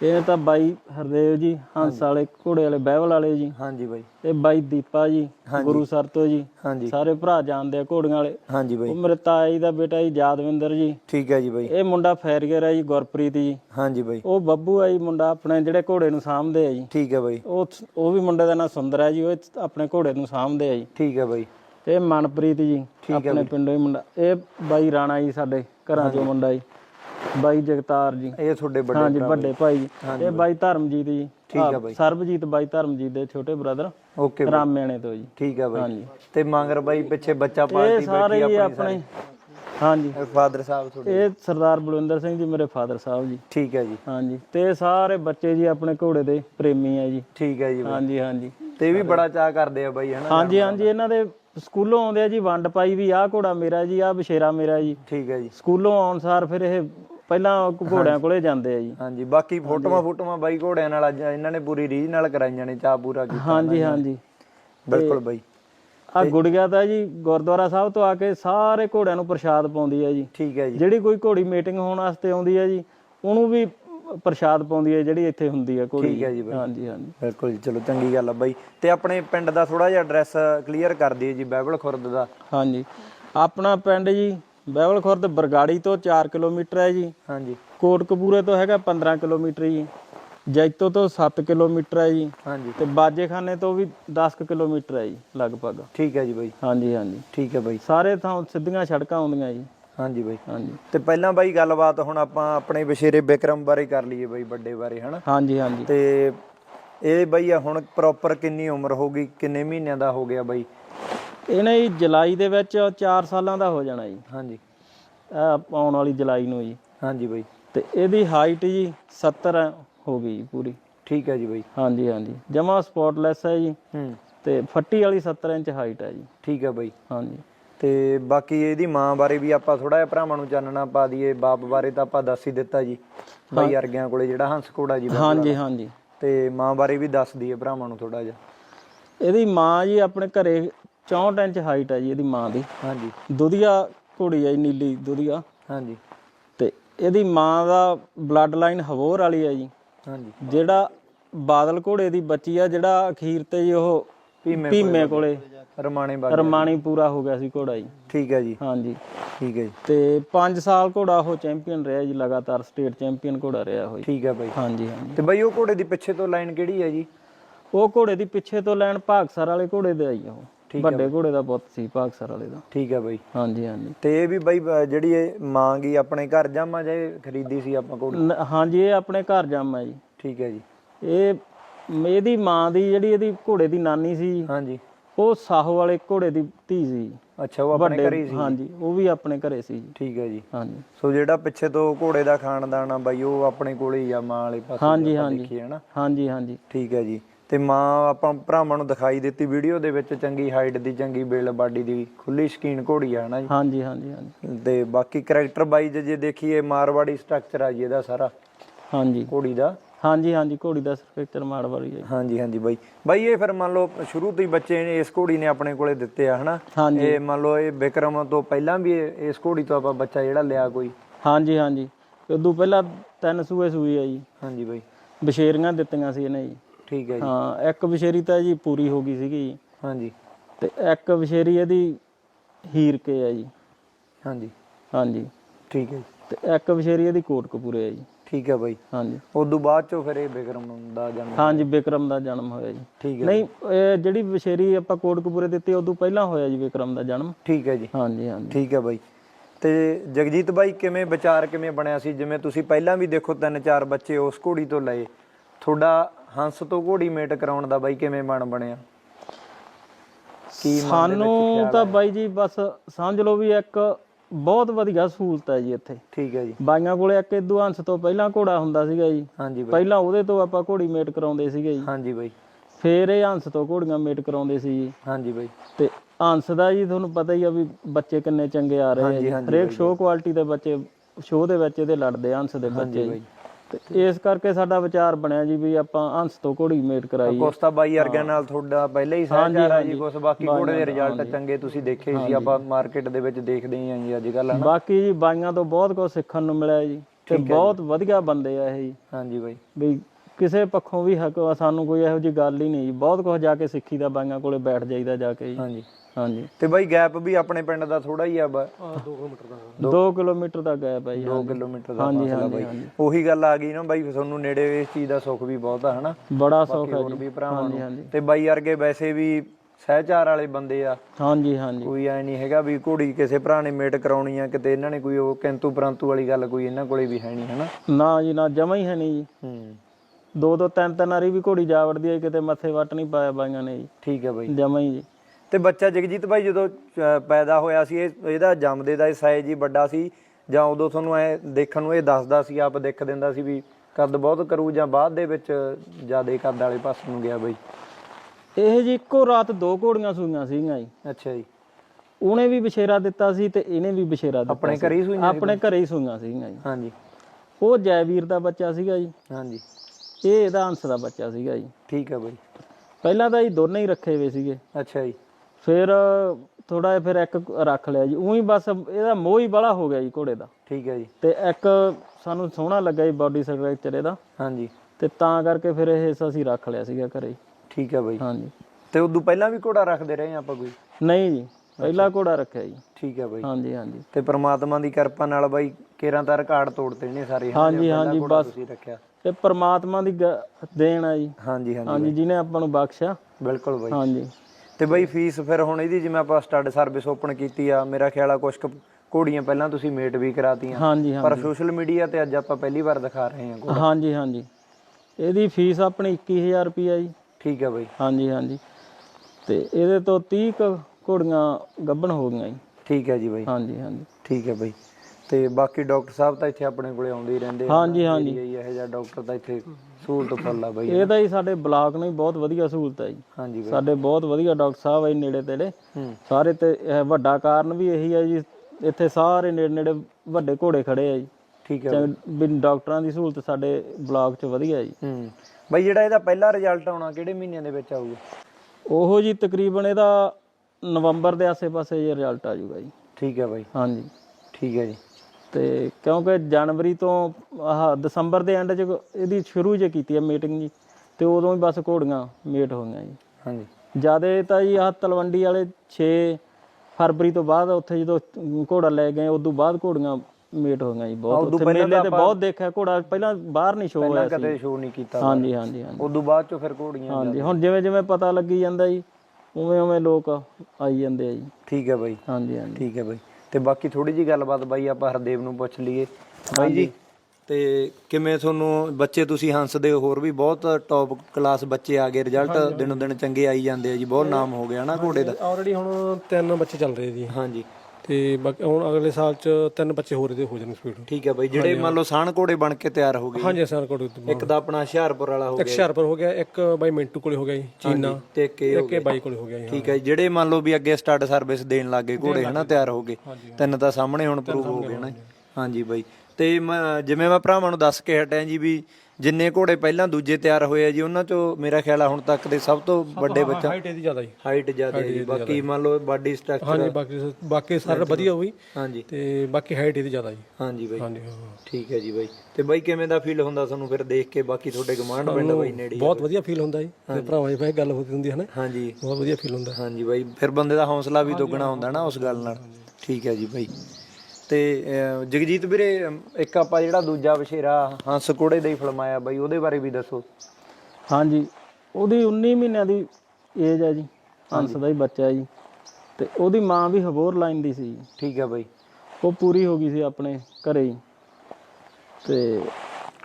ਇਹ ਤਾਂ ਬਾਈ ਹਰਦੇਵ ਜੀ ਹੰਸ ਵਾਲੇ ਘੋੜੇ ਵਾਲੇ ਬਹਿਵਲ ਵਾਲੇ ਜੀ। ਹਾਂਜੀ ਬਾਈ। ਇਹ ਬਾਈ ਦੀਪਾ ਜੀ ਗੁਰੂ ਸਰ ਤੋਂ ਜੀ। ਹਾਂਜੀ। ਸਾਰੇ ਭਰਾ ਜਾਣਦੇ ਆ ਘੋੜੀਆਂ ਵਾਲੇ। ਹਾਂਜੀ ਉਹ ਬਾਈ ਮੇਰੇ ਤਾਏ ਜੀ ਦਾ ਬੇਟਾ ਜੀ ਯਾਦਵਿੰਦਰ ਜੀ। ਠੀਕ ਹੈ ਜੀ ਬਾਈ। ਇਹ ਮੁੰਡਾ ਫੈਰੀਅਰ ਹੈ ਜੀ ਗੁਰਪ੍ਰੀਤ ਜੀ। ਹਾਂਜੀ ਬਾਈ। ਉਹ ਬੱਬੂ ਹੈ ਜੀ ਮੁੰਡਾ ਆਪਣੇ ਜਿਹੜੇ ਘੋੜੇ ਨੂੰ ਸਾਂਭਦੇ ਆ ਜੀ। ਠੀਕ ਹੈ ਬਾਈ। ਉਹ ਉਹ ਵੀ ਮੁੰਡੇ ਦਾ ਨਾਂ ਸੁੰਦਰ ਹੈ ਜੀ ਉਹ ਆਪਣੇ ਘੋੜੇ ਨੂੰ ਸਾਂਭਦੇ ਆ ਜੀ। ਠੀਕ ਹੈ ਬਾਈ। ਇਹ ਮਨਪ੍ਰੀਤ ਜੀ ਆਪਣੇ ਪਿੰਡੋਂ ਹੀ ਮੁੰਡਾ। ਇਹ ਬਾਈ ਰਾਣਾ ਜੀ ਸਾਡੇ ਘਰਾਂ ਚੋਂ ਮੁੰਡਾ ਜੀ। ਬਾਈ ਜਗਤਾਰ ਜੀ। ਇਹ ਤੁਹਾਡੇ ਵੱਡੇ ਹਾਂਜੀ ਵੱਡੇ ਭਾਈ ਜੀ। ਇਹ ਬਾਈ। ਧਰਮਜੀਤ ਜੀ। ਠੀਕ ਹੈ ਆਹ, ਬਾਈ। ਸਰਬਜੀਤ ਬਾਈ ਧਰਮਜੀਤ ਦੇ ਛੋਟੇ ਬ੍ਰਦਰ। ਓਕੇ ਬਾਈ। ਰਾਮੇਣੇ ਤੋਂ ਜੀ। ਠੀਕ ਹੈ ਬਾਈ। ਹਾਂਜੀ। ਤੇ ਮੰਗਰ ਬਾਈ ਪਿੱਛੇ ਬੱਚਾ ਇਹ ਪਾਰਟੀ ਸਾਰੇ ਬੈਠੀ ਜੀ ਆਪਣੀ ਆਪਣੇ ਹਾਂਜੀ। ਫਾਦਰ ਸਾਹਿਬ ਤੁਹਾਡੇ। ਇਹ ਸਰਦਾਰ ਬਲਵਿੰਦਰ ਸਿੰਘ ਜੀ ਮੇਰੇ ਫਾਦਰ ਸਾਹਿਬ ਜੀ। ਠੀਕ ਹੈ ਜੀ। ਹਾਂਜੀ। ਤੇ ਇਹ ਸਾਰੇ ਬੱਚੇ ਜੀ ਆਪਣੇ ਘੋੜੇ ਦੇ ਪ੍ਰੇਮੀ ਆ ਜੀ। ਠੀਕ ਹੈ ਜੀ ਬਾਈ। ਹਾਂਜੀ ਹਾਂਜੀ। ਤੇ ਇਹ ਵੀ ਬੜਾ ਚਾਹ ਕਰਦੇ ਆ ਬਾਈ ਹਨਾ? ਹਾਂਜੀ ਹਾਂਜੀ। ਇਹਨਾਂ ਦੇ ਸਕੂਲੋਂ ਆਉਂਦੇ ਆ ਜੀ ਵੰਡ ਪਾਈ ਵੀ ਆਹ ਘੋੜਾ ਮੇਰਾ ਜੀ ਆਹ ਬਸ਼ੇਰਾ ਮੇਰਾ ਜੀ। ਠੀਕ ਹੈ ਜੀ। ਸਕੂਲੋਂ ਆਉਣ ਸਾਰ ਫਿਰ ਇਹ ਪਹਿਲਾਂ ਘੋੜਿਆਂ ਕੋਲੇ ਜਾਂਦੇ ਆ ਜੀ। ਹਾਂਜੀ ਬਾਕੀ ਫੋਟੋਆਂ ਫੋਟੋਆਂ ਬਾਈ ਘੋੜਿਆਂ ਨਾਲ ਅੱਜ ਇਹਨਾਂ ਨੇ ਪੂਰੀ ਰੀਝ ਨਾਲ ਕਰਾਈਆਂ ਨੇ ਚਾਹ ਪੂਰਾ ਕੀਤਾ ਹਾਂਜੀ ਹਾਂਜੀ। ਬਿਲਕੁਲ ਬਾਈ। ਆ ਗੁੜੀਆ ਤਾਂ ਜੀ ਗੁਰਦੁਆਰਾ ਸਾਹਿਬ ਤੋਂ ਆ ਕੇ ਸਾਰੇ ਘੋੜਿਆਂ ਨੂੰ ਪ੍ਰਸ਼ਾਦ ਪਾਉਂਦੀ ਹੈ ਜੀ। ਠੀਕ ਹੈ ਜੀ। ਜਿਹੜੀ ਕੋਈ ਘੋੜੀ ਮੀਟਿੰਗ ਹੋਣ ਵਾਸਤੇ ਆਉਂਦੀ ਹੈ ਜੀ ਉਹਨੂੰ ਵੀ ਪ੍ਰਸ਼ਾਦ ਪਾਉਂਦੀ ਹੈ ਜਿਹੜੀ ਇੱਥੇ ਹੁੰਦੀ ਹੈ ਘੋੜੀ ਠੀਕ ਹੈ ਜੀ ਬਾਈ। ਹਾਂਜੀ ਹਾਂਜੀ। ਬਿਲਕੁਲ ਜੀ ਚਲੋ ਚੰਗੀ ਗੱਲ ਆ ਬਾਈ। ਤੇ ਆਪਣੇ ਪਿੰਡ ਦਾ ਥੋੜਾ ਜਿਹਾ ਐਡਰੈਸ ਕਲੀਅਰ ਕਰ ਦਿਓ ਜੀ ਬਾਈਬਲ ਖੁਰਦ ਦਾ। ਹਾਂਜੀ। ਆਪਣਾ ਪਿੰਡ ਜੀ ਬਹਿਬਲ ਖੁਰਦ ਬਰਗਾੜੀ ਤੋਂ 4 ਕਿਲੋਮੀਟਰ ਹੈ ਜੀ। ਹਾਂਜੀ। ਕੋਟਕਪੂਰੇ ਤੋਂ ਹੈਗਾ 15 ਕਿਲੋਮੀਟਰ ਜੀ। ਜੈਤੋ ਤੋਂ 7 ਕਿਲੋਮੀਟਰ ਹੈ ਜੀ। ਹਾਂਜੀ। ਤੇ ਬਾਜੇਖਾਨੇ ਤੋਂ ਵੀ 10 ਕੁ ਕਿਲੋਮੀਟਰ ਹੈ ਜੀ ਲਗਭਗ। ਠੀਕ ਹੈ ਜੀ ਬਾਈ। ਹਾਂਜੀ ਹਾਂਜੀ। ਠੀਕ ਹੈ ਬਾਈ। ਸਾਰੇ ਥਾਂ ਸਿੱਧੀਆਂ ਸੜਕਾਂ ਆਉਂਦੀਆਂ ਜੀ। ਹਾਂਜੀ ਬਾਈ। ਹਾਂਜੀ ਤੇ ਪਹਿਲਾਂ ਬਾਈ ਗੱਲਬਾਤ ਹੁਣ ਆਪਾਂ ਆਪਣੇ ਬਸ਼ੇਰੇ ਬਿਕਰਮ ਬਾਰੇ ਕਰ ਲਈਏ ਬਾਈ ਵੱਡੇ ਬਾਰੇ ਹਨਾ? ਹਾਂਜੀ ਹਾਂਜੀ। ਤੇ ਇਹ ਬਾਈ ਆ ਹੁਣ ਪ੍ਰੋਪਰ ਕਿੰਨੀ ਉਮਰ ਹੋ ਗਈ ਕਿੰਨੇ ਮਹੀਨਿਆਂ ਦਾ ਹੋ ਗਿਆ ਬਾਈ? ਇਹਨੇ ਜੀ ਜੁਲਾਈ ਦੇ ਵਿੱਚ 4 ਸਾਲਾਂ ਦਾ ਹੋ ਜਾਣਾ ਜੀ। ਹਾਂਜੀ। ਇਹ ਆਉਣ ਵਾਲੀ ਜੁਲਾਈ ਨੂੰ ਜੀ। ਹਾਂਜੀ ਬਾਈ। ਤੇ ਇਹਦੀ ਹਾਈਟ ਜੀ 70 ਹੋ ਗਈ ਜੀ ਪੂਰੀ। ਠੀਕ ਹੈ ਜੀ ਬਾਈ। ਹਾਂਜੀ ਹਾਂਜੀ। ਜਮਾ ਸਪੌਟਲੈਸ ਹੈ ਜੀ। ਹੂੰ। ਤੇ ਫੱਟੀ ਵਾਲੀ 70 ਇੰਚ ਹਾਈਟ ਹੈ ਜੀ। ਠੀਕ ਹੈ ਬਾਈ। ਹਾਂਜੀ। ਤੇ ਬਾਕੀ ਇਹਦੀ ਮਾਂ ਬਾਰੇ ਵੀ ਆਪਾਂ ਥੋੜਾ ਜਿਹਾ ਭਰਾਵਾਂ ਨੂੰ ਚਾਨਣਾ ਪਾ ਦਈਏ ਬਾਪ ਬਾਰੇ ਤਾਂ ਆਪਾਂ ਦੱਸ ਹੀ ਦਿੱਤਾ ਜੀ ਬਾਈ ਅਰਗਿਆਂ ਕੋਲੇ ਜਿਹੜਾ ਹੰਸ ਘੋੜਾ ਜੀ। ਹਾਂਜੀ ਹਾਂਜੀ। ਤੇ ਮਾਂ ਬਾਰੇ ਵੀ ਦੱਸ ਦਈਏ ਭਰਾਵਾਂ ਨੂੰ ਥੋੜਾ ਜਿਹਾ। ਇਹਦੀ ਮਾਂ ਜੀ ਆਪਣੇ ਘਰੇ 64 ਇੰਚ ਹਾਈਟ ਹੈ ਜੀ ਇਹਦੀ ਮਾਂ ਦੀ। ਹਾਂਜੀ। ਦੁਧੀਆ ਘੋੜੀ ਹੈ ਜੀ ਨੀਲੀ ਦੁਧੀਆ। ਹਾਂਜੀ। ਤੇ ਇਹਦੀ ਮਾਂ ਦਾ ਬਲੱਡ ਲਾਈਨ ਹਵੋਰ ਵਾਲੀ ਹੈ ਜੀ। ਹਾਂਜੀ। ਜਿਹੜਾ ਬਾਦਲ ਘੋੜੇ ਦੀ ਬੱਚੀ ਆ ਜਿਹੜਾ ਅਖੀਰ ਤੇ ਜੀ ਉਹ ਭੀਮੇ ਭੀਮੇ ਕੋਲੇ। ਰਮਾਣੇ ਬਾਰੇ ਰਮਾਣੀ ਪੂਰਾ ਹੋ ਗਿਆ ਸੀ ਘੋੜਾ ਜੀ। ਠੀਕ ਹੈ ਜੀ। ਹਾਂਜੀ। ਠੀਕ ਹੈ ਜੀ। ਤੇ 5 ਸਾਲ ਘੋੜਾ ਉਹ ਚੈਂਪੀਅਨ ਰਿਹਾ ਜੀ ਲਗਾਤਾਰ ਸਟੇਟ ਚੈਂਪੀਅਨ ਘੋੜਾ ਰਿਹਾ ਹੋਈ ਠੀਕ ਹੈ ਬਾਈ। ਹਾਂਜੀ ਹਾਂਜੀ। ਤੇ ਬਾਈ ਉਹ ਘੋੜੇ ਦੀ ਪਿੱਛੇ ਤੋਂ ਲਾਈਨ ਕਿਹੜੀ ਹੈ ਜੀ? ਉਹ ਘੋੜੇ ਦੀ ਪਿੱਛੇ ਤੋਂ ਲੈਣ ਭਾਗਸਰ ਵਾਲੇ ਘੋੜੇ ਦੇ ਆਈ ਉਹ। ਵੱਡੇ ਘੋੜੇ ਦਾ ਪੁੱਤ ਸੀ ਭਾਗਸਰ ਵਾਲੇ ਦਾ। ਠੀਕ ਹੈ ਬਾਈ। ਹਾਂਜੀ ਹਾਂਜੀ। ਤੇ ਇਹ ਵੀ ਬਾਈ ਜਿਹੜੀ ਇਹ ਮਾਂ ਗਈ ਆਪਣੇ ਘਰ ਜਾਮਾ ਜੇ ਖਰੀਦੀ ਸੀ ਆਪਾਂ ਘੋੜੀ ਹਾਂਜੀ ਇਹ ਆਪਣੇ ਘਰ ਜਾਮਾ ਜੀ। ਠੀਕ ਹੈ ਜੀ। ਇਹ ਇਹਦੀ ਮਾਂ ਦੀ ਜਿਹੜੀ ਇਹਦੀ ਘੋੜੇ ਦੀ ਨਾਨੀ ਸੀ ਹਾਂਜੀ। ਉਹ ਸਾਹੋ ਵਾਲੇ ਘੋੜੇ ਦੀ ਧੀ ਸੀ। ਅੱਛਾ ਉਹ ਆਪਣੇ ਘਰੇ ਹੀ ਸੀ। ਹਾਂਜੀ ਉਹ ਵੀ ਆਪਣੇ ਘਰੇ ਸੀ ਜੀ। ਠੀਕ ਹੈ ਜੀ। ਹਾਂਜੀ। ਸੋ ਜਿਹੜਾ ਪਿੱਛੇ ਤੋਂ ਘੋੜੇ ਦਾ ਖਾਨਦਾਨ ਆ ਬਾਈ ਉਹ ਆਪਣੇ ਕੋਲੇ ਹੀ ਆ ਮਾਂ ਵਾਲੇ ਪਾਸੇ ਹਾਂਜੀ, ਆਪਾਂ ਹਾਂਜੀ। ਦੇਖੀਏ ਹਨਾ? ਹਾਂਜੀ ਹਾਂਜੀ। ਠੀਕ ਹੈ ਜੀ। ਤੇ ਮਾਂ ਆਪਾਂ ਭਰਾਵਾਂ ਨੂੰ ਦਿਖਾਈ ਦਿੱਤੀ ਵੀਡੀਓ ਦੇ ਵਿੱਚ ਚੰਗੀ ਹਾਈਟ ਦੀ ਚੰਗੀ ਬਿਲ ਬਾਡੀ ਦੀ ਖੁੱਲੀ ਸ਼ਕੀਨ ਘੋੜੀ ਆ ਹਨਾ ਜੀ? ਹਾਂਜੀ ਹਾਂਜੀ ਹਾਂਜੀ। ਤੇ ਬਾਕੀ ਕੈਰੈਕਟਰ ਬਾਈ ਜੇ ਦੇਖੀਏ ਮਾਰਵਾੜੀ ਸਟਰਕਚਰ ਆ ਜੀ ਇਹਦਾ ਸਾਰਾ। ਹਾਂਜੀ। ਘੋੜੀ ਦਾ। ਹਾਂਜੀ ਹਾਂਜੀ ਘੋੜੀ ਦਾ ਸਟਰਕਚਰ ਮਾੜ ਵਾਲੀ ਹੈ। ਹਾਂਜੀ ਹਾਂਜੀ ਬਾਈ। ਬਾਈ ਇਹ ਫਿਰ ਮੰਨ ਲਓ ਸ਼ੁਰੂ ਤੋਂ ਹੀ ਬੱਚੇ ਨੇ ਇਸ ਘੋੜੀ ਨੇ ਆਪਣੇ ਕੋਲੇ ਦਿੱਤੇ ਆ ਹਨਾ? ਇਹ ਮੰਨ ਲਓ ਇਹ ਵਿਕਰਮ ਤੋਂ ਪਹਿਲਾਂ ਵੀ ਇਸ ਘੋੜੀ ਤੋਂ ਆਪਾਂ ਬੱਚਾ ਜਿਹੜਾ ਲਿਆ ਕੋਈ? ਹਾਂਜੀ ਹਾਂਜੀ। ਉਦੋਂ ਪਹਿਲਾਂ ਤਿੰਨ ਸੂਏ ਸੂਈ ਆ ਜੀ। ਹਾਂਜੀ ਬਾਈ। ਬਸ਼ੇਰੀਆਂ ਦਿੱਤੀਆਂ ਸੀ ਇਹਨੇ ਜੀ। ਠੀਕ ਹੈ ਜੀ। ਹਾਂ ਇੱਕ ਬਸ਼ੇਰੀ ਤਾਂ ਜੀ ਪੂਰੀ ਹੋ ਗਈ ਸੀਗੀ ਜੀ। ਹਾਂਜੀ। ਤੇ ਇੱਕ ਬਸ਼ੇਰੀ ਇਹਦੀ ਹੀਰ ਕੇ ਆ ਜੀ। ਹਾਂਜੀ। ਹਾਂਜੀ। ਠੀਕ ਹੈ ਜੀ। ਤੇ ਇੱਕ ਬਸ਼ੇਰੀ ਇਹਦੀ ਕੋਟਕਪੂਰੇ ਆ ਜੀ। ਠੀਕ ਹੈ ਬਾਈ। ਹਾਂਜੀ। ਉਦੋਂ ਬਾਅਦ ਚੋਂ ਫਿਰ ਇਹ ਵਿਕਰਮ ਦਾ ਜਨਮ ਹਾਂਜੀ ਵਿਕਰਮ ਦਾ ਜਨਮ ਹੋਇਆ ਜੀ। ਠੀਕ ਹੈ ਨਹੀਂ ਇਹ ਜਿਹੜੀ ਬਸ਼ੇਰੀ ਆਪਾਂ ਕੋਟਕਪੂਰੇ ਦਿੱਤੀ ਉਦੋਂ ਪਹਿਲਾਂ ਹੋਇਆ ਜੀ ਵਿਕਰਮ ਦਾ ਜਨਮ। ਠੀਕ ਹੈ ਜੀ। ਹਾਂਜੀ ਹਾਂਜੀ। ਠੀਕ ਹੈ ਬਾਈ। ਤੇ ਜਗਜੀਤ ਬਾਈ ਕਿਵੇਂ ਵਿਚਾਰ ਕਿਵੇਂ ਬਣਿਆ ਸੀ? ਜਿਵੇਂ ਤੁਸੀਂ ਪਹਿਲਾਂ ਵੀ ਦੇਖੋ ਤਿੰਨ ਚਾਰ ਬੱਚੇ ਉਸ ਘੋੜੀ ਤੋਂ ਲਏ। ਤੁਹਾਡਾ ਹੰਸ ਤੋਂ ਘੋੜੀ ਮੇਟ ਕਰਾਉਣ ਦਾ ਬਾਈ ਕਿਵੇਂ ਮਨ ਬਣਿਆ? ਕੀ ਸਾਨੂੰ ਤਾਂ ਬਾਈ ਜੀ ਬਸ ਸਮਝ ਲਓ ਵੀ ਇੱਕ ਬਹੁਤ ਵਧੀਆ ਸਹੂਲਤ ਹੈ ਜੀ ਇੱਥੇ। ਠੀਕ ਹੈ ਜੀ। ਬਾਈਆਂ ਕੋਲੇ ਇੱਕ ਇਦੂ ਹੰਸ ਤੋਂ ਪਹਿਲਾਂ ਘੋੜਾ ਹੁੰਦਾ ਸੀਗਾ ਜੀ। ਹਾਂਜੀ ਬਾਈ। ਪਹਿਲਾਂ ਉਹਦੇ ਤੋਂ ਆਪਾਂ ਘੋੜੀ ਮੇਟ ਕਰਾਉਂਦੇ ਸੀਗੇ ਜੀ। ਹਾਂਜੀ ਬਾਈ। ਫੇਰ ਇਹ ਹੰਸ ਤੋਂ ਘੋੜੀਆਂ ਮੇਟ ਕਰਾਉਂਦੇ ਸੀ ਜੀ। ਹਾਂਜੀ ਬਾਈ। ਤੇ ਹੰਸ ਦਾ ਜੀ ਤੁਹਾਨੂੰ ਪਤਾ ਹੀ ਆ ਵੀ ਬੱਚੇ ਕਿੰਨੇ ਚੰਗੇ ਆ ਰਹੇ ਆ ਹਾਂਜੀ, ਜੀ। ਹਾਂਜੀ ਹਰੇਕ ਸ਼ੋਅ ਕੁਆਲਿਟੀ ਦੇ ਬੱਚੇ ਸ਼ੋਅ ਦੇ ਵਿੱਚ ਇਹਦੇ ਲੜਦੇ ਆ ਹੰਸ ਦੇ ਬੱਚੇ ਬਾਈ। ਜੀ ਤੇ ਇਸ ਕਰਕੇ ਸਾਡਾ ਵਿਚਾਰ ਬਣਿਆ ਜੀ ਵੀ ਆਪਾਂ ਹੰਸ ਤੋਂ ਘੋੜੀ ਮੇਟ ਕਰਾਈ ਕੁਛ ਤਾਂ ਬਾਈ ਵਰਗਿਆਂ ਨਾਲ ਤੁਹਾਡਾ ਪਹਿਲਾਂ ਹੀ ਸਹਿਜਾਰ ਆ ਜੀ ਕੁਛ ਬਾਕੀ ਘੋੜੇ ਦੇ ਰਿਜ਼ਲਟ ਚੰਗੇ ਤੁਸੀਂ ਦੇਖੇ ਸੀ ਆਪਾਂ ਮਾਰਕੀਟ ਦੇ ਵਿੱਚ ਦੇਖਦੇ ਹੀ ਆ ਜੀ ਅੱਜ ਕੱਲ ਬਾਕੀ ਜੀ ਬਾਈਆਂ ਤੋਂ ਬਹੁਤ ਕੁਝ ਸਿੱਖਣ ਨੂੰ ਮਿਲਿਆ ਜੀ ਤੇ ਬਹੁਤ ਵਧੀਆ ਬੰਦੇ ਆ ਇਹ ਜੀ। ਹਾਂਜੀ ਬਾਈ। ਵੀ ਕਿਸੇ ਪੱਖੋਂ ਵੀ ਹੱਕ ਸਾਨੂੰ ਕੋਈ ਇਹੋ ਜਿਹੀ ਗੱਲ ਹੀ ਨਹੀਂ ਜੀ। ਬਹੁਤ ਕੁਝ ਜਾ ਕੇ ਸਿੱਖੀਦਾ ਬਾਈਆਂ ਕੋਲੇ ਬੈਠ ਜਾਈਦਾ ਜਾ ਕੇ ਜੀ। ਹਾਂਜੀ। ਹਾਂਜੀ। ਤੇ ਬਾਈ ਗੈਪ ਵੀ ਆਪਣੇ ਪਿੰਡ ਦਾ ਥੋੜਾ ਹੀ ਆ 2 2 ਕਿਲੋਮੀਟਰ ਦਾ। ਗੈਪ ਹੈ ਜੀ ਕਿਲੋਮੀਟਰ ਦਾ ਫਾਸਲਾ ਬਾਈ। ਉਹੀ ਗੱਲ ਆ ਗਈ ਨਾ ਬਾਈ ਤੁਹਾਨੂੰ ਨੇੜੇ ਇਸ ਚੀਜ਼ ਦਾ ਸੁੱਖ ਵੀ ਬਹੁਤ ਆ ਹਨਾ? ਬੜਾ ਸੌਖ ਹੈ ਜੀ। ਭਰਾਵਾਂ ਹਾਂਜੀ ਨੂੰ। ਹਾਂਜੀ। ਤੇ ਬਾਈ ਵਰਗੇ ਵੈਸੇ ਵੀ ਸਹਿਚਾਰ ਵਾਲੇ ਬੰਦੇ ਆ। ਹਾਂਜੀ ਹਾਂਜੀ। ਕੋਈ ਐ ਨਹੀਂ ਹੈਗਾ ਵੀ ਘੋੜੀ ਕਿਸੇ ਭਰਾ ਨੇ ਮੇਟ ਕਰਾਉਣੀ ਆ ਕਿਤੇ ਇਹਨਾਂ ਨੇ ਕੋਈ ਉਹ ਕਿੰਤੂ ਪਰੰਤੂ ਵਾਲੀ ਗੱਲ ਕੋਈ ਇਹਨਾਂ ਕੋਲੇ ਵੀ ਹੈ ਨਹੀਂ ਹਨਾ? ਨਾ ਜੀ ਨਾ ਜਮਾ ਹੀ ਹੈ ਨਹੀਂ ਜੀ। ਹੂੰ। ਦੋ ਦੋ ਤਿੰਨ ਤਿੰਨ ਵਾਰੀ ਵੀ ਘੋੜੀ ਜਾ ਵੜਦੀ ਹੈ ਕਿਤੇ ਮੱਥੇ ਵੱਟ ਨਹੀਂ ਪਾਇਆ ਬਾਈਆਂ ਨੇ ਜੀ। ਠੀਕ ਹੈ ਬਾਈ। ਜਮਾ ਹੀ ਜੀ। ਤੇ ਬੱਚਾ ਜਗਜੀਤ ਭਾਈ ਜਦੋਂ ਪੈਦਾ ਹੋਇਆ ਸੀ ਇਹ ਇਹਦਾ ਜੰਮਦੇ ਦਾ ਸਾਈਜ਼ ਹੀ ਵੱਡਾ ਸੀ ਜਾਂ ਉਦੋਂ ਤੁਹਾਨੂੰ ਐ ਦੇਖਣ ਨੂੰ ਇਹ ਦੱਸਦਾ ਸੀ ਆਪ ਦੇਖ ਦਿੰਦਾ ਸੀ ਵੀ ਕੱਦ ਬਹੁਤ ਕਰੂ ਜਾਂ ਬਾਅਦ ਦੇ ਵਿੱਚ ਜ਼ਿਆਦਾ ਕੱਦ ਵਾਲੇ ਪਾਸੇ ਨੂੰ ਗਿਆ ਬਾਈ? ਇਹ ਜੀ ਇੱਕੋ ਰਾਤ ਦੋ ਘੋੜੀਆਂ ਸੂਈਆਂ ਸੀਗੀਆਂ ਜੀ। ਅੱਛਾ ਜੀ। ਉਹਨੇ ਵੀ ਬਛੇਰਾ ਦਿੱਤਾ ਸੀ ਤੇ ਇਹਨੇ ਵੀ ਬਛੇਰਾ ਦਿੱਤਾ ਆਪਣੇ ਘਰੇ ਹੀ ਸੂਈਆਂ ਆਪਣੇ ਘਰੇ ਹੀ ਸੂਈਆਂ ਸੀਗੀਆਂ ਜੀ। ਹਾਂਜੀ। ਉਹ ਜੈਵੀਰ ਦਾ ਬੱਚਾ ਸੀਗਾ ਜੀ। ਹਾਂਜੀ। ਇਹ ਇਹਦਾ ਹੰਸ ਦਾ ਬੱਚਾ ਸੀਗਾ ਜੀ। ਠੀਕ ਹੈ ਬਾਈ। ਪਹਿਲਾਂ ਤਾਂ ਜੀ ਦੋਨੇ ਹੀ ਰੱਖੇ ਹੋਏ ਸੀਗੇ। ਅੱਛਾ ਜੀ। ਫਿਰ ਥੋੜਾ ਜਿਹਾ ਫਿਰ ਇੱਕ ਰੱਖ ਲਿਆ ਜੀ। ਉਹੀ ਬਸ ਇਹਦਾ ਮੋਹ ਹੀ ਬੜਾ ਹੋ ਗਿਆ ਜੀ ਘੋੜੇ ਦਾ। ਠੀਕ ਹੈ ਜੀ। ਤੇ ਇੱਕ ਸਾਨੂੰ ਸੋਹਣਾ ਲੱਗਾ ਜੀ ਬਾਡੀ ਸਟਰਕਚਰ ਇਹਦਾ। ਹਾਂਜੀ। ਤੇ ਤਾਂ ਕਰਕੇ ਫਿਰ ਇਹ ਹਿੱਸਾ ਅਸੀਂ ਰੱਖ ਲਿਆ ਸੀਗਾ ਘਰੇ। ਠੀਕ ਹੈ ਬਾਈ। ਹਾਂਜੀ। ਤੇ ਉਦੋਂ ਪਹਿਲਾਂ ਵੀ ਘੋੜਾ ਰੱਖਦੇ ਰਹੇ ਆਪਾਂ ਕੋਈ? ਨਹੀਂ ਜੀ ਪਹਿਲਾ ਘੋੜਾ ਰੱਖਿਆ ਜੀ। ਠੀਕ ਹੈ ਬਾਈ। ਹਾਂਜੀ ਹਾਂਜੀ। ਤੇ ਪ੍ਰਮਾਤਮਾ ਦੀ ਕਿਰਪਾ ਨਾਲ ਬਾਈ ਕੇਰਾਂ ਤਾਂ ਰਿਕਾਰਡ ਤੋੜਤੇ ਨੇ ਸਾਰੇ ਹਾਂਜੀ, ਹਾਂਜੀ, ਬਸ। ਤੁਸੀਂ ਰੱਖਿਆ। ਇਹ ਪ੍ਰਮਾਤਮਾ ਦੀ ਦੇਣ ਆ ਜੀ। ਹਾਂਜੀ ਹਾਂਜੀ ਹਾਂਜੀ ਜਿਹਨੇ ਆਪਾਂ ਨੂੰ ਬਖਸ਼ਿਆ। ਬਿਲਕੁਲ ਬਾਈ। ਹਾਂਜੀ। ਤੇ ਬਈ ਫੀਸ ਫਿਰ ਹੁਣ ਇਹਦੀ ਜਿਵੇਂ ਆਪਾਂ ਸਟੱਡ ਸਰਵਿਸ ਓਪਨ ਕੀਤੀ ਆ ਮੇਰਾ ਖਿਆਲ ਆ ਕੁਝ ਕੁ ਘੋੜੀਆਂ ਪਹਿਲਾਂ ਤੁਸੀਂ ਮੇਟ ਵੀ ਕਰਾਤੀਆਂ। ਹਾਂਜੀ ਪਰ ਸੋਸ਼ਲ ਮੀਡੀਆ ਤੇ ਅੱਜ ਆਪਾਂ ਪਹਿਲੀ ਵਾਰ ਦਿਖਾ ਰਹੇ ਹਾਂ ਹਾਂਜੀ ਹਾਂਜੀ। ਇਹਦੀ ਫੀਸ ਆਪਣੀ 21000 ਰੁਪਈਆ ਜੀ। ਠੀਕ ਹੈ ਬਈ। ਹਾਂਜੀ ਹਾਂਜੀ। ਤੇ ਇਹਦੇ ਤੋਂ 30 ਕੁ ਘੋੜੀਆਂ ਗੱਭਣ ਹੋ ਗਈਆਂ ਜੀ। ਠੀਕ ਹੈ ਜੀ ਬਈ। ਹਾਂਜੀ ਹਾਂਜੀ। ਠੀਕ ਹੈ ਬਈ। ਤੇ ਬਾਕੀ ਡਾਕਟਰ ਸਾਹਿਬ ਤਾਂ ਇੱਥੇ ਆਪਣੇ ਕੋਲੇ ਆਉਂਦੇ ਹੀ ਰਹਿੰਦੇ ਆ। ਹਾਂਜੀ ਹਾਂਜੀ। ਇਹ ਜਿਹਾ ਡਾਕਟਰ ਤਾਂ ਇੱਥੇ ਸਹੂਲਤ ਫੁੱਲ ਆ ਬਈ। ਇਹਦਾ ਹੀ ਸਾਡੇ ਬਲਾਕ ਨੂੰ ਹੀ ਬਹੁਤ ਵਧੀਆ ਸਹੂਲਤ ਹੈ ਜੀ। ਹਾਂਜੀ ਬਈ। ਸਾਡੇ ਬਹੁਤ ਵਧੀਆ ਡਾਕਟਰ ਸਾਹਿਬ ਹੈ ਨੇੜੇ ਤੇੜੇ। ਹੂੰ। ਸਾਰੇ ਤੇ ਇਹ ਵੱਡਾ ਕਾਰਨ ਵੀ ਇਹੀ ਹੈ ਜੀ ਇੱਥੇ ਸਾਰੇ ਨੇੜੇ ਨੇੜੇ ਵੱਡੇ ਘੋੜੇ ਖੜੇ ਆ ਜੀ। ਠੀਕ ਹੈ ਵੀ ਡਾਕਟਰਾਂ ਦੀ ਸਹੂਲਤ ਸਾਡੇ ਬਲਾਕ 'ਚ ਵਧੀਆ ਜੀ। ਹੂੰ। ਬਈ ਜਿਹੜਾ ਇਹਦਾ ਪਹਿਲਾ ਰਿਜ਼ਲਟ ਆਉਣਾ ਕਿਹੜੇ ਮਹੀਨਿਆਂ ਦੇ ਵਿੱਚ ਆਊਗਾ? ਉਹੋ ਜੀ ਤਕਰੀਬਨ ਇਹਦਾ ਨਵੰਬਰ ਦੇ ਆਸੇ-ਪਾਸੇ ਜੇ ਰਿਜ਼ਲਟ ਆ ਜਾਊਗਾ ਜੀ। ਠੀਕ ਹੈ ਬਾਈ। ਹਾਂਜੀ। ਠੀਕ ਹੈ ਜੀ। ਤੇ ਕਿਉਂਕਿ ਜਨਵਰੀ ਤੋਂ ਆਹ ਦਸੰਬਰ ਦੇ ਐਂਡ 'ਚ ਇਹਦੀ ਸ਼ੁਰੂ ਜੇ ਕੀਤੀ ਹੈ ਮੀਟਿੰਗ ਜੀ ਤੇ ਉਦੋਂ ਹੀ ਬਸ ਘੋੜੀਆਂ ਮੇਟ ਹੋਈਆਂ ਜੀ। ਹਾਂਜੀ। ਜਿਆਦੇ ਤਾਂ ਜੀ ਆਹ ਤਲਵੰਡੀ ਵਾਲੇ 6 ਫਰਵਰੀ ਤੋਂ ਬਾਅਦ ਉੱਥੇ ਜਦੋਂ ਘੋੜਾ ਲੈ ਗਏ ਉਦੋਂ ਬਾਅਦ ਘੋੜੀਆਂ ਮੇਟ ਹੋ ਜੀ ਬਹੁਤ। ਉੱਥੇ ਮੇਲੇ ਤੇ ਬਹੁਤ ਦੇਖਿਆ ਘੋੜਾ ਪਹਿਲਾਂ ਬਾਹਰ ਨਹੀਂ ਸ਼ੋਅ ਹੋਇਆ ਸੀ। ਕਦੇ ਸ਼ੋਅ ਨਹੀਂ ਕੀਤਾ ਹਾਂਜੀ ਹਾਂਜੀ ਹਾਂਜੀ। ਉਦੋਂ ਬਾਅਦ ਚੋਂ ਫਿਰ ਘੋੜੀਆਂ ਹਾਂਜੀ ਹੁਣ ਜਿਵੇਂ ਜਿਵੇਂ ਪਤਾ ਲੱਗੀ ਜਾਂਦਾ ਜੀ ਉਵੇਂ ਉਵੇਂ ਲੋਕ ਆਈ ਜਾਂਦੇ ਆ ਜੀ। ਠੀਕ ਹੈ ਬਾਈ। ਹਾਂਜੀ ਹਾਂਜੀ। ਠੀਕ ਹੈ ਬਾਈ। ਤੇ ਬਾਕੀ ਥੋੜੀ ਜੀ ਗੱਲਬਾਤ ਬਾਈ ਆਪਾਂ ਹਰਦੇਵ ਨੂੰ ਪੁੱਛ ਲਈਏ। ਬਾਈ ਜੀ ਤੇ ਕਿਵੇਂ ਤੁਹਾਨੂੰ ਬੱਚੇ ਤੁਸੀਂ ਹੰਸਦੇ ਹੋਰ ਵੀ ਬਹੁਤ ਟੌਪ ਕਲਾਸ ਬੱਚੇ ਆ ਗਏ ਰਿਜ਼ਲਟ ਦਿਨੋਂ ਦਿਨ ਚੰਗੇ ਆਈ ਜਾਂਦੇ ਆ ਜੀ ਬਹੁਤ ਨਾਮ ਹੋ ਗਿਆ ਨਾ ਘੋੜੇ ਦਾ। ਆਲਰੇਡੀ ਹੁਣ ਤਿੰਨ ਬੱਚੇ ਚੱਲ ਰਹੇ ਜੀ। ਹਾਂਜੀ। ਤੇ ਬਾਕੀ ਹੁਣ ਅਗਲੇ ਸਾਲ ਚ ਤਿੰਨ ਬੱਚੇ ਹੋਰ ਇਹਦੇ ਹੋ ਜਾਣਗੇ ਸਪੀਡ ਠੀਕ ਹੈ ਬਾਈ ਜਿਹੜੇ ਮੰਨ ਲਓ ਸਾਣ ਘੋੜੇ ਬਣ ਕੇ ਤਿਆਰ ਹੋ ਗਏ। ਹਾਂਜੀ ਸਰ ਕੋਲ ਇੱਕ ਦਾ ਆਪਣਾ ਹੁਸ਼ਿਆਰਪੁਰ ਵਾਲਾ ਹੋ ਇੱਕ ਗਿਆ ਹੁਸ਼ਿਆਰਪੁਰ ਹੋ ਗਿਆ ਇੱਕ ਬਾਈ ਮਿੰਟੂ ਕੋਲੇ ਹੋ ਗਿਆ ਜੀ ਚੀਨਾ। ਤੇ ਇੱਕ ਇਹ ਹੋ ਇੱਕ ਇਹ ਬਾਈ ਕੋਲੇ ਹੋ ਗਿਆ ਜੀ ਠੀਕ ਹੈ ਜਿਹੜੇ ਮੰਨ ਲਓ ਵੀ ਅੱਗੇ ਸਟਾਰਟ ਸਰਵਿਸ ਦੇਣ ਲੱਗੇ ਘੋੜੇ ਹਨਾ ਤਿਆਰ ਹੋ ਗਏ। ਤਿੰਨ ਤਾਂ ਸਾਹਮਣੇ ਹੁਣ ਪ੍ਰੂਵ ਹੋ ਗਏ ਨਾ ਹਾਂਜੀ ਬਾਈ ਤੇ ਜਿਵੇਂ ਮੈਂ ਭਰਾਵਾਂ ਨੂੰ ਦੱਸ ਕੇ ਹਟਿਆ ਜੀ ਵੀ ਜਿੰਨੇ ਘੋੜੇ ਪਹਿਲਾਂ ਦੂਜੇ ਤਿਆਰ ਹੋਏ ਆ ਜੀ ਉਹਨਾਂ ਚੋਂ ਮੇਰਾ ਖਿਆਲ ਆ ਹੁਣ ਤੱਕ ਦੇ ਸਭ ਤੋਂ ਵੱਡੇ ਬੱਚਾ। ਹਾਈਟ ਇਹਦੀ ਜ਼ਿਆਦਾ ਜੀ। ਹਾਈਟ ਜ਼ਿਆਦਾ ਹੈ ਜੀ ਬਾਕੀ ਮੰਨ ਲਓ ਬਾਡੀ ਸਟਰਕਚਰ ਹਾਂਜੀ ਬਾਕੀ ਬਾਕੀ ਸਾਰੇ ਵਧੀਆ ਹੋਈ ਹਾਂਜੀ। ਤੇ ਬਾਕੀ ਹਾਈਟ ਇਹਦੀ ਜ਼ਿਆਦਾ ਜੀ। ਹਾਂਜੀ ਬਾਈ। ਹਾਂਜੀ ਠੀਕ ਹੈ ਜੀ ਬਾਈ। ਤੇ ਬਾਈ ਕਿਵੇਂ ਦਾ ਫੀਲ ਹੁੰਦਾ ਤੁਹਾਨੂੰ ਫਿਰ ਦੇਖ ਕੇ? ਬਾਕੀ ਤੁਹਾਡੇ ਗਮਾਂਡ ਪਿੰਡ ਬਾਈ ਨੇੜੇ। ਬਹੁਤ ਵਧੀਆ ਫੀਲ ਹੁੰਦਾ ਜੀ। ਤੇ ਭਰਾਵਾਂ ਦੀ ਗੱਲ ਹੁੰਦੀ ਹੁੰਦੀ ਹੈ ਨਾ। ਹਾਂਜੀ। ਬਹੁਤ ਵਧੀਆ ਫੀਲ ਹੁੰਦਾ। ਹਾਂਜੀ ਬਾਈ ਫਿਰ ਬੰਦੇ ਦਾ ਹੌਸਲਾ ਵੀ ਦੁੱਗਣਾ ਹੁੰਦਾ ਨਾ ਉਸ ਗੱਲ ਨਾਲ। ਠੀਕ ਹੈ ਜੀ ਬਾਈ। ਤੇ ਜਗਜੀਤ ਵੀਰੇ ਇੱਕ ਆਪਾਂ ਜਿਹੜਾ ਦੂਜਾ ਬਸ਼ੇਰਾ ਹੰਸ ਕੋੜੇ ਦਾ ਹੀ ਫਿਲਮਾਇਆ ਬਾਈ ਉਹਦੇ ਬਾਰੇ ਵੀ ਦੱਸੋ। ਹਾਂਜੀ ਉਹਦੀ 19 ਮਹੀਨਿਆਂ ਦੀ ਏਜ ਹੈ ਜੀ ਹੰਸ ਦਾ ਹੀ ਬੱਚਾ ਹੈ ਜੀ। ਤੇ ਉਹਦੀ ਮਾਂ ਵੀ ਹਬੋਰ ਲਾਈਨ ਦੀ ਸੀ। ਠੀਕ ਹੈ ਬਾਈ। ਉਹ ਪੂਰੀ ਹੋ ਗਈ ਸੀ ਆਪਣੇ ਘਰੇ ਹੀ। ਤੇ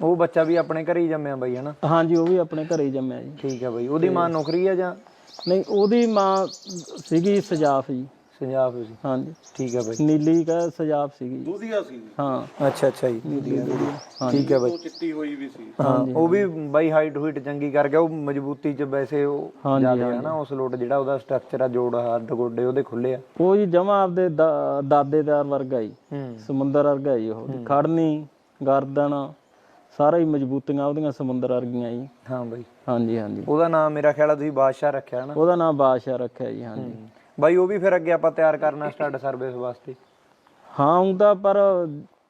ਉਹ ਬੱਚਾ ਵੀ ਆਪਣੇ ਘਰੇ ਹੀ ਜੰਮਿਆ ਬਾਈ ਹਨਾ? ਹਾਂਜੀ ਉਹ ਵੀ ਆਪਣੇ ਘਰੇ ਹੀ ਜੰਮਿਆ ਜੀ। ਠੀਕ ਹੈ ਬਾਈ। ਉਹਦੀ ਮਾਂ ਨੌਕਰੀ ਆ ਜਾਂ? ਨਹੀਂ ਉਹਦੀ ਮਾਂ ਸੀਗੀ ਸਜਾਫ ਜੀ। ਪੰਜਾਬ ਸੀ। ਹਾਂਜੀ। ਠੀਕ ਹੈ ਬਾਈ। ਨੀਲੀ ਕਾ ਸਜਾਫ ਸੀਗੀ ਦੁਧੀਆ ਸੀ ਹਾਂ। ਅੱਛਾ ਅੱਛਾ ਜੀ। ਹਾਂਜੀ ਠੀਕ ਹੈ ਬਾਈ। ਚਿੱਟੀ ਹੋਈ ਵੀ ਸੀ। ਹਾਂ ਉਹ ਵੀ ਬਾਈ ਹਾਈਟ ਹੂਟ ਚੰਗੀ ਕਰ ਗਿਆ। ਉਹ ਮਜ਼ਬੂਤੀ ਚ ਵੈਸੇ ਉਹ ਜ਼ਿਆਦਾ ਹੈ ਨਾ ਉਸ ਲੋਟ ਜਿਹੜਾ ਉਹਦਾ ਸਟਰਕਚਰ ਆ ਜੋੜ ਹੱਡ ਗੋਡੇ ਉਹਦੇ ਖੁੱਲੇ ਆ। ਉਹ ਜੀ ਜਮਾ ਆਪਦੇ ਦਾ- ਦਾਦੇਦਾਰ ਵਰਗਾ ਹੂੰ। ਸਮੁੰਦਰ ਵਰਗਾ ਹੀ ਉਹ। ਖੜਨੀ ਗਰਦਨ ਸਾਰਾ ਹੀ ਮਜ਼ਬੂਤੀਆਂ ਉਹਦੀਆਂ ਸਮੁੰਦਰ ਵਰਗੀਆਂ ਜੀ। ਹਾਂ ਬਾਈ। ਹਾਂਜੀ ਹਾਂਜੀ। ਉਹਦਾ ਨਾਮ ਮੇਰਾ ਖਿਆਲ ਆ ਤੁਸੀਂ ਬਾਦਸ਼ਾਹ ਰੱਖਿਆ ਨਾ। ਉਹਦਾ ਨਾਮ ਬਾਦਸ਼ਾਹ ਰੱਖਿਆ ਜੀ ਹਾਂਜੀ। ਬਾਈ ਉਹ ਵੀ ਫਿਰ ਅੱਗੇ ਆਪਾਂ ਤਿਆਰ ਕਰਨਾ ਸਟੱਡ ਸਰਵਿਸ ਵਾਸਤੇ। ਹਾਂ ਹੁੰਦਾ ਪਰ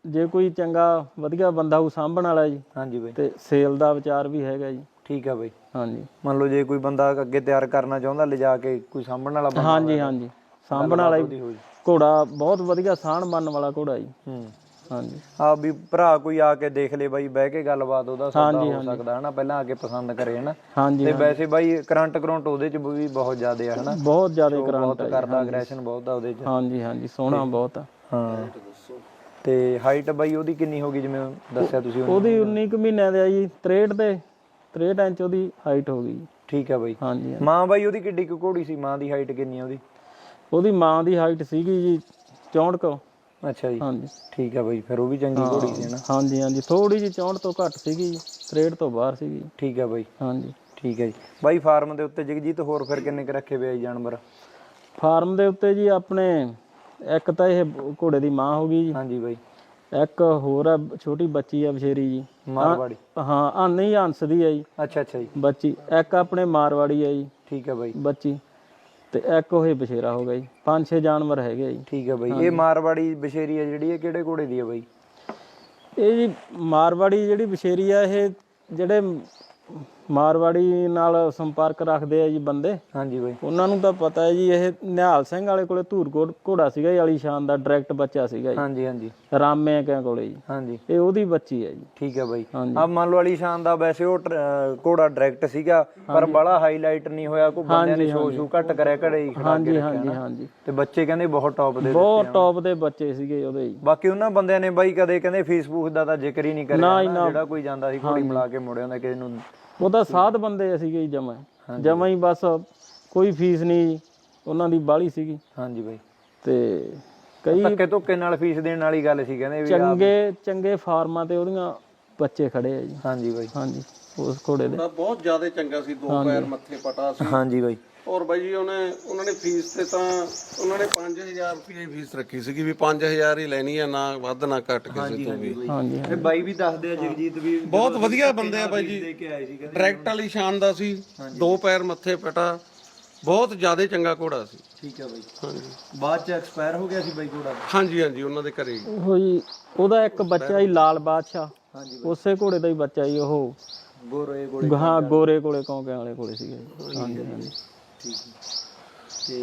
ਜੇ ਕੋਈ ਚੰਗਾ ਵਧੀਆ ਬੰਦਾ ਉਹ ਸਾਂਭਣ ਵਾਲਾ ਜੀ ਹਾਂਜੀ ਬਾਈ। ਤੇ ਸੇਲ ਦਾ ਵਿਚਾਰ ਵੀ ਹੈਗਾ ਜੀ। ਠੀਕ ਆ ਬਾਈ। ਹਾਂਜੀ। ਮੰਨ ਲਓ ਜੇ ਕੋਈ ਬੰਦਾ ਅੱਗੇ ਤਿਆਰ ਕਰਨਾ ਚਾਹੁੰਦਾ ਲਿਜਾ ਕੇ ਕੋਈ ਸਾਂਭਣ ਵਾਲਾ ਬੰਦਾ ਹਾਂਜੀ ਹਾਂਜੀ। ਸਾਂਭਣ ਵਾਲਾ ਹੀ ਘੋੜਾ ਬਹੁਤ ਵਧੀਆ ਸਾਣ ਮੰਨ ਵਾਲਾ ਘੋੜਾ ਜੀ। ਹੂੰ। ਹਾਂਜੀ। ਆ ਵੀ ਭਰਾ ਕੋਈ ਆ ਕੇ ਦੇਖ ਲੇ ਬਾਈ ਬਹਿ ਕੇ ਗੱਲਬਾਤ ਉਹਦਾ ਸੌਦਾ ਹੋ ਸਕਦਾ ਹਨਾ ਪਹਿਲਾਂ ਆ ਕੇ ਪਸੰਦ ਕਰੇ ਹਨਾ। ਤੇ ਵੈਸੇ ਬਾਈ ਕਰੰਟ ਕਰੰਟ ਉਹਦੇ ਚ ਵੀ ਬਹੁਤ ਜ਼ਿਆਦਾ ਆ ਹਨਾ। ਬਹੁਤ ਜ਼ਿਆਦਾ ਕਰੰਟ ਬਹੁਤ ਕਰਦਾ ਅਗਰੈਸ਼ਨ ਬਹੁਤ ਆ ਉਹਦੇ ਚ। ਹਾਂਜੀ ਹਾਂਜੀ ਸੋਹਣਾ ਬਹੁਤ ਆ। ਹਾਂ। ਤੇ ਹਾਈਟ ਬਾਈ ਉਹਦੀ ਕਿੰਨੀ ਹੋਗੀ ਜਿਵੇਂ ਦੱਸਿਆ ਤੁਸੀਂ? ਉਹਦੀ 19 ਕੁ ਮਹੀਨਿਆਂ ਦੇ ਆ ਜੀ 63 ਤੇ 63 ਇੰਚ ਉਹਦੀ ਹਾਈਟ ਹੋ ਗਈ। ਠੀਕ ਆ ਬਾਈ। ਹਾਂਜੀ ਹਾਂਜੀ। ਮਾਂ ਬਾਈ ਉਹਦੀ ਕਿੱਡੀ ਕੁ ਘੋੜੀ ਸੀ? ਮਾਂ ਦੀ ਹਾਈਟ ਕਿੰਨੀ ਆ ਉਹਦੀ? ਉਹਦੀ ਮਾਂ ਦੀ ਹਾਈਟ ਸੀਗੀ ਜੀ 64 ਕੁ। ਅੱਛਾ ਜੀ। ਹਾਂਜੀ। ਠੀਕ ਆ ਬਾਈ ਫਿਰ ਉਹ ਵੀ ਚੰਗੀ ਘੋੜੀ ਸੀ ਹਨਾ ਹਾਂਜੀ ਹਾਂਜੀ। ਥੋੜੀ ਜੀ 64 ਤੋਂ ਘੱਟ ਸੀਗੀ ਜੀ। 63 ਤੋਂ ਬਾਹਰ ਸੀਗੀ। ਠੀਕ ਆ ਬਾਈ। ਹਾਂਜੀ। ਠੀਕ ਹੈ ਜੀ। ਬਾਈ ਫਾਰਮ ਦੇ ਉੱਤੇ ਜਗਜੀਤ ਹੋਰ ਫਿਰ ਕਿੰਨੇ ਕੁ ਰੱਖੇ ਹੋਏ ਆ ਜਾਨਵਰ? ਫਾਰਮ ਦੇ ਉੱਤੇ ਜੀ ਆਪਣੇ ਇੱਕ ਤਾਂ ਇਹ ਘੋੜੇ ਦੀ ਮਾਂ ਹੋ ਗਈ ਜੀ। ਹਾਂਜੀ ਬਾਈ। ਇੱਕ ਹੋਰ ਆ ਛੋਟੀ ਬੱਚੀ ਆ ਬਸ਼ੇਰੀ ਜੀ। ਮਾਰਵਾੜੀ। ਹਾਂ ਆ ਨਹੀਂ ਹੰਸ ਦੀ ਆ ਜੀ। ਅੱਛਾ ਅੱਛਾ ਜੀ। ਬੱਚੀ ਇੱਕ ਆਪਣੇ ਮਾਰਵਾੜੀ ਆ ਜੀ। ਠੀਕ ਹੈ ਬਾਈ। ਬੱਚੀ। ਤੇ ਇੱਕ ਉਹ ਹੀ ਬਸ਼ੇਰਾ ਹੋ ਗਿਆ ਜੀ। ਪੰਜ ਛੇ ਜਾਨਵਰ ਹੈਗੇ ਆ ਜੀ। ਠੀਕ ਹੈ ਬਾਈ। ਇਹ ਮਾਰਵਾੜੀ ਬਸ਼ੇਰੀ ਹੈ ਜਿਹੜੀ ਇਹ ਕਿਹੜੇ ਘੋੜੇ ਦੀ ਹੈ ਬਾਈ? ਇਹ ਜੀ ਮਾਰਵਾੜੀ ਜਿਹੜੀ ਬਸ਼ੇਰੀ ਆ ਇਹ ਜਿਹੜੇ ਮਾਰਵਾੜੀ ਨਾਲ ਸੰਪਰਕ ਰੱਖਦੇ ਆ ਜੀ ਬੰਦੇ। ਹਾਂਜੀ ਬਾਈ। ਉਹਨਾਂ ਨੂੰ ਤਾਂ ਪਤਾ ਹੈ ਜੀ ਇਹ ਨਿਹਾਲ ਸਿੰਘ ਵਾਲੇ ਕੋਲੇ ਧੂਰਕੋਟ ਘੋੜਾ ਸੀਗਾ ਜੀ ਵਾਲੀ ਸ਼ਾਨ ਦਾ ਡਾਇਰੈਕਟ ਬੱਚਾ ਸੀਗਾ ਜੀ। ਹਾਂਜੀ ਹਾਂਜੀ। ਰਾਮੇ ਕਿਆਂ ਕੋਲੇ ਜੀ। ਹਾਂਜੀ। ਇਹ ਉਹਦੀ ਬੱਚੀ ਹੈ ਜੀ। ਠੀਕ ਹੈ ਬਾਈ। ਆ ਮੰਨ ਲਓ ਵਾਲੀ ਸ਼ਾਨ ਦਾ ਵੈਸੇ ਉਹ ਘੋੜਾ ਡਾਇਰੈਕਟ ਸੀਗਾ ਪਰ ਬੜਾ ਹਾਈਲਾਈਟ ਨਹੀਂ ਹੋਇਆ ਕੋਈ ਬੰਦਿਆਂ ਨੇ ਸ਼ੋਅ ਸ਼ੂ ਘੱਟ ਕਰਿਆ ਘੜੇ ਹੀ ਖੜਾ ਕੇ ਹਾਂਜੀ ਹਾਂਜੀ। ਹਾਂਜੀ। ਤੇ ਬੱਚੇ ਕਹਿੰਦੇ ਬਹੁਤ ਟੌਪ ਦੇ ਬਹੁਤ ਟੌਪ ਦੇ ਬੱਚੇ ਸੀਗੇ ਉਹਦੇ ਜੀ। ਬਾਕੀ ਉਹਨਾਂ ਬੰਦਿਆਂ ਨੇ ਬਾਈ ਕਦੇ ਕਹਿੰਦੇ ਫੇਸਬੁੱਕ ਦਾ ਤਾਂ ਜ਼ਿਕਰ ਹੀ ਨਹੀਂ ਕਰਿਆ ਜਿਹੜਾ ਕੋਈ ਜਾਂਦਾ ਸੀ ਘੋੜੀ ਮਿਲਾ ਕੇ ਮੁੜ ਆਉਂਦਾ ਕਿਸੇ ਨੂੰ ਉਹ ਤਾਂ ਸਾਧ ਬੰਦੇ ਸੀਗੇ ਜੀ ਜਮਾ ਜਮਾ ਹੀ ਬਸ ਕੋਈ ਫੀਸ ਨਹੀਂ ਉਹਨਾਂ ਦੀ ਬਾਲੀ ਸੀਗੀ। ਹਾਂਜੀ ਬਾਈ। ਤੇ ਕਈ ਧੱਕੇ ਧੁੱਕੇ ਨਾਲ ਫੀਸ ਦੇਣ ਵਾਲੀ ਗੱਲ ਸੀ ਕਹਿੰਦੇ ਵੀ ਚੰਗੇ ਚੰਗੇ ਫਾਰਮਾਂ ਤੇ ਉਹਦੀਆਂ ਬੱਚੇ ਖੜੇ ਆ ਜੀ। ਹਾਂਜੀ ਬਾਈ। ਹਾਂਜੀ। ਉਸ ਘੋੜੇ ਦੇ। ਬਹੁਤ ਜ਼ਿਆਦਾ ਚੰਗਾ ਸੀ ਦੋ ਪੈਰ ਮੱਥੇ ਪਟਾ ਸੀ। ਹਾਂਜੀ ਬਾਈ। ਔਰ ਬਾਈ ਜੀ ਉਹਨੇ ਉਹਨਾਂ ਨੇ ਫੀਸ ਤੇ ਤਾਂ ਉਹਨਾਂ ਨੇ 5000 ਰੁਪਏ ਫੀਸ ਰੱਖੀ ਸੀਗੀ ਵੀ 5000 ਹੀ ਲੈਣੀ ਆ ਨਾ ਵੱਧ ਨਾ ਘੱਟ ਕਿਸੇ ਤੋਂ ਵੀ। ਹਾਂਜੀ ਇਹ ਬਾਈ ਵੀ ਦੱਸਦੇ ਆ ਜਗਜੀਤ ਵੀ ਬਹੁਤ ਵਧੀਆ ਬੰਦੇ ਆ ਬਾਈ ਜੀ। ਡਾਇਰੈਕਟ ਵਾਲੀ ਸ਼ਾਨ ਦਾ ਸੀ ਦੋ ਪੈਰ ਮੱਥੇ ਪਟਾ ਬਹੁਤ ਜ਼ਿਆਦਾ ਚੰਗਾ ਘੋੜਾ ਸੀ। ਠੀਕ ਹੈ ਬਾਈ। ਹਾਂਜੀ। ਬਾਅਦ ਚ ਐਕਸਪਾਇਰ ਹੋ ਗਿਆ ਸੀ ਬਾਈ ਘੋੜਾ? ਹਾਂਜੀ ਹਾਂਜੀ ਉਹਨਾਂ ਦੇ ਘਰੇ। ਹੀ। ਉਹ ਜੀ ਉਹਦਾ ਇੱਕ ਬੱਚਾ ਹੀ ਲਾਲ ਬਾਦਸ਼ਾਹ। ਉਸੇ ਘੋੜੇ ਦਾ ਹੀ ਬੱਚਾ ਹੀ ਉਹ। ਗੋਰੇ ਗੋਲੇ ਗਾਂ ਗੋਰੇ ਕੋਲੇ ਕੌਂਕਿਆਂ ਵਾਲੇ ਕੋਲੇ ਸੀਗਾ। ਹਾਂਜੀ ਹਾਂਜੀ। ਠੀਕ ਹੈ। ਤੇ